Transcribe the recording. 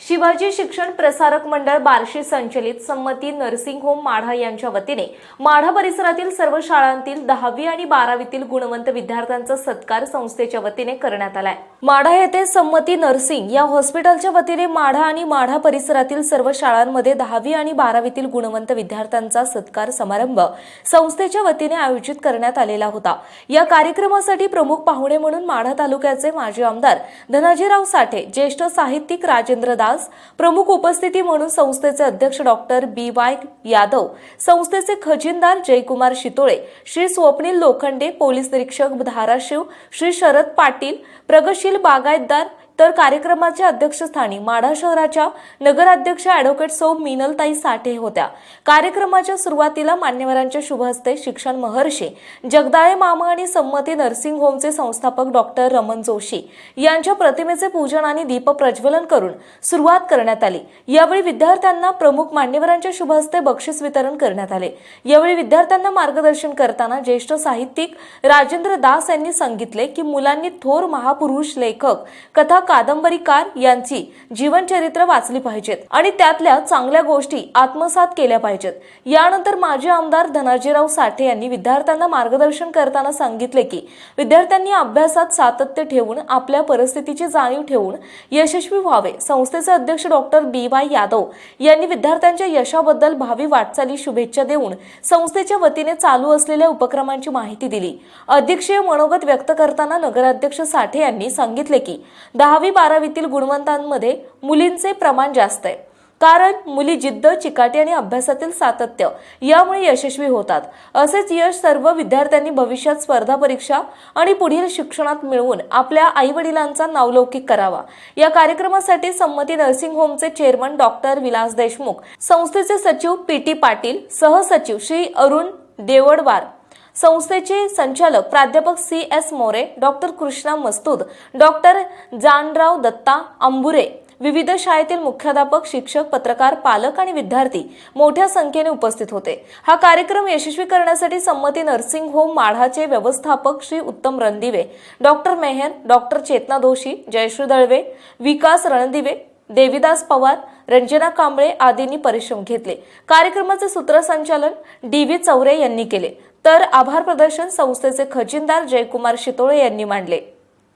शिवाजी शिक्षण प्रसारक मंडळ बार्शी संचलित संमती नर्सिंग होम माढा यांच्या वतीने माढा परिसरातील सर्व शाळांतील दहावी आणि बारावीतील गुणवंत विद्यार्थ्यांचा सत्कार संस्थेच्या वतीने करण्यात आलाय. माढा येथे संमती नर्सिंग या हॉस्पिटलच्या वतीने माढा आणि माढा परिसरातील सर्व शाळांमध्ये दहावी आणि बारावीतील गुणवंत विद्यार्थ्यांचा सत्कार समारंभ संस्थेच्या वतीने आयोजित करण्यात आलेला होता. या कार्यक्रमासाठी प्रमुख पाहुणे म्हणून माढा तालुक्याचे माजी आमदार धनाजीराव साठे ज्येष्ठ साहित्यिक राजेंद्र दास प्रमुख उपस्थिती म्हणून संस्थेचे अध्यक्ष डॉक्टर बी वाय यादव संस्थेचे खजिनदार जयकुमार शितोळे श्री स्वप्नील लोखंडे पोलीस निरीक्षक धाराशिव श्री शरद पाटील प्रगतशील बागायतदार तर कार्यक्रमाच्या अध्यक्षस्थानी माढा शहराच्या नगराध्यक्ष ॲडव्होकेट सौ मिनलताई साठे होत्या. कार्यक्रमाच्या सुरुवातीला मान्यवरांच्या शुभहस्ते शिक्षण महर्षी जगदाळे मामा आणि संमती नर्सिंग होमचे संस्थापक डॉक्टर रमन जोशी यांच्या प्रतिमेचे पूजन आणि दीप प्रज्वलन करून सुरुवात करण्यात आली. यावेळी विद्यार्थ्यांना प्रमुख मान्यवरांच्या शुभहस्ते बक्षीस वितरण करण्यात आले. यावेळी विद्यार्थ्यांना मार्गदर्शन करताना ज्येष्ठ साहित्यिक राजेंद्र दास यांनी सांगितले की मुलांनी थोर महापुरुष लेखक कथा कादंबरीकार यांची जीवनचरित्र वाचली पाहिजेत आणि त्यातल्या चांगल्या गोष्टी आत्मसात केल्या पाहिजेत. यानंतर माजी आमदार धनाजीराव साठे यांनी विद्यार्थ्यांना मार्गदर्शन करताना सांगितले की विद्यार्थ्यांनी अभ्यासात सातत्य ठेवून आपल्या परिस्थितीची जाणीव ठेवून यशस्वी व्हावे संस्थेचे अध्यक्ष डॉक्टर बी वाय यादव यांनी विद्यार्थ्यांच्या यशाबद्दल भावी वाटचाली शुभेच्छा देऊन संस्थेच्या वतीने चालू असलेल्या उपक्रमांची माहिती दिली. अध्यक्षीय मनोगत व्यक्त करताना नगराध्यक्ष साठे यांनी सांगितले की दहावी बारावीतील गुणवंतांमध्ये मुलींचे प्रमाण जास्त आहे. कारण मुली जिद्द चिकाटी आणि अभ्यासातील सातत्य यामुळे यशस्वी होतात. असेच यश सर्व विद्यार्थ्यांनी भविष्यात स्पर्धा परीक्षा आणि पुढील शिक्षणात मिळवून आपल्या आई वडिलांचा नावलौकिक करावा. या कार्यक्रमासाठी संमती नर्सिंग होमचे चेअरमन डॉक्टर विलास देशमुख संस्थेचे सचिव पी टी पाटील सहसचिव श्री अरुण देवडवार संस्थेचे संचालक प्राध्यापक C S More doctor Krishna Mastud doctor Janrao Datta Ambure विविध शाळेतील मुख्याध्यापक शिक्षक पत्रकार पालक आणि विद्यार्थी मोठ्या संख्येने उपस्थित होते. हा कार्यक्रम यशस्वी करण्यासाठी संमती नर्सिंग होम माढाचे व्यवस्थापक श्री उत्तम रणदिवे डॉक्टर मेहर डॉक्टर चेतना दोशी जयश्री दळवे विकास रणदिवे देविदास पवार रंजना कांबळे आदींनी परिश्रम घेतले. कार्यक्रमाचे सूत्रसंचालन डी व्ही चौरे यांनी केले. तर आभार प्रदर्शन संस्थेचे खजिनदार जयकुमार शितोळे यांनी मांडले.